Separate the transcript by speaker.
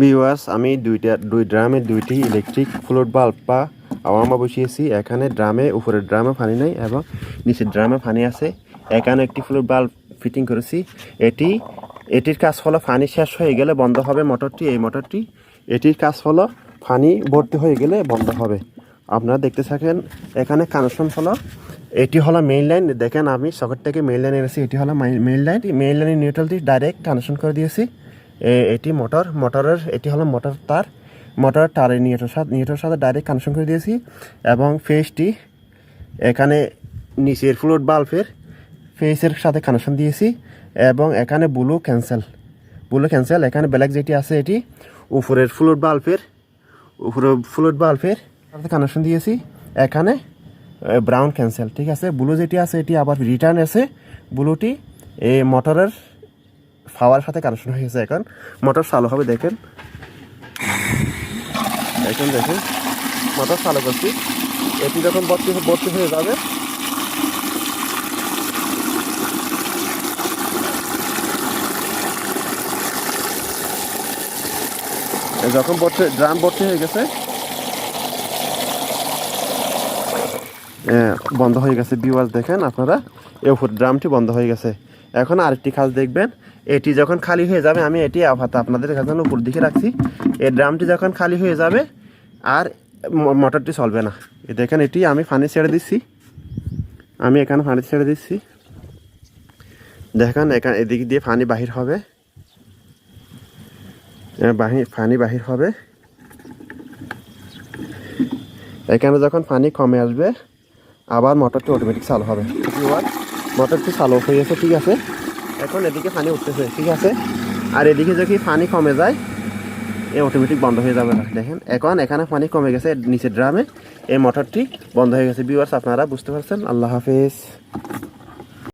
Speaker 1: Viewers আমি দুইটা, দুই ড্রামে দুইটি ইলেকট্রিক ফ্লোট বাল্ব বা আওয়ামা বসিয়েছি। এখানে ড্রামে, উপরের ড্রামে পানি নেই এবং নিচের ড্রামে পানি আছে। এখানে একটি ফ্লোট বাল্ব ফিটিং করেছি। এটি, এটির কাজ হলো পানি শেষ হয়ে গেলে বন্ধ হবে মোটরটি। এই মোটরটি, এটির কাজ হলো পানি ভর্তি হয়ে গেলে বন্ধ হবে। আপনারা দেখতে থাকেন, এখানে কানেকশন হলো। এটি হলো মেইন লাইন দেখেন আমি সকেট থেকে মেইন লাইন এনেছি। এটি হলো মেইন লাইন মেইন লাইনের নিউট্রাল দিয়ে ডাইরেক্ট কানেকশন করে দিয়েছি। এটি মোটর। মোটরের, এটি হলো মোটর তার। মোটরের তারের নিউট্রাল সাথে নিউট্রাল সাথে ডাইরেক্ট কানেকশন করে দিয়েছি এবং ফেসটি এখানে নিচের ফ্লোট বাল্বের ফেসের সাথে কানেকশন দিয়েছি এবং এখানে ব্লু ক্যান্সেল ব্লু ক্যান্সেল এখানে ব্ল্যাক যেটি আছে এটি উপরের ফ্লোট বাল্বের উপরে ফ্লোট বাল্বের সাথে কানেকশন দিয়েছি। এখানে ব্রাউন ক্যান্সেল ঠিক আছে? ব্লু যেটি আছে এটি আবার রিটার্ন আছে। ব্লুটি এই মোটরের পাওয়ার সাথে কানেকশন হয়ে গেছে এখন। মোটর চালু হবে, দেখেন। এখন দেখেন। মোটর চালু করছি। এটি যখন ভর্তি ভর্তি হয়ে যাবে যখন ভর্তি ড্রাম ভর্তি হয়ে গেছে বন্ধ হয়ে গেছে বিওয়াজ দেখেন আপনারা। এ ড্রামটি বন্ধ হয়ে গেছে। এখন আরেকটি কাজ দেখবেন, এটি যখন খালি হয়ে যাবে, আমি এটি আপাতত আপনাদের কাছে উপর দিকে রাখছি। এই ড্রামটি যখন খালি হয়ে যাবে, আর মোটরটি চলবে না। দেখেন, এটি আমি পানি ছেড়ে দিচ্ছি। আমি এখানে ফানি ছেড়ে দিচ্ছি। দেখেন, এখানে, এদিক দিয়ে পানি বাহির হবে। বাহির পানি বাহির হবে। এখানে যখন পানি কমে আসবে, আবার মোটরটি অটোমেটিক চালু হবে। মোটরটি চালু হয়ে গেছে, ঠিক আছে? এখন এদিকে পানি উঠতেছে, ঠিক আছে? আর এদিকে যদি পানি কমে যায়, এই অটোমেটিক বন্ধ হয়ে যাবে। দেখেন, এখন এখানে পানি কমে গেছে, নিচের ড্রামে এই মোটরটি বন্ধ হয়ে গেছে। বিওয়ার্স আপনারা বুঝতে পারছেন? আল্লাহ হাফেজ।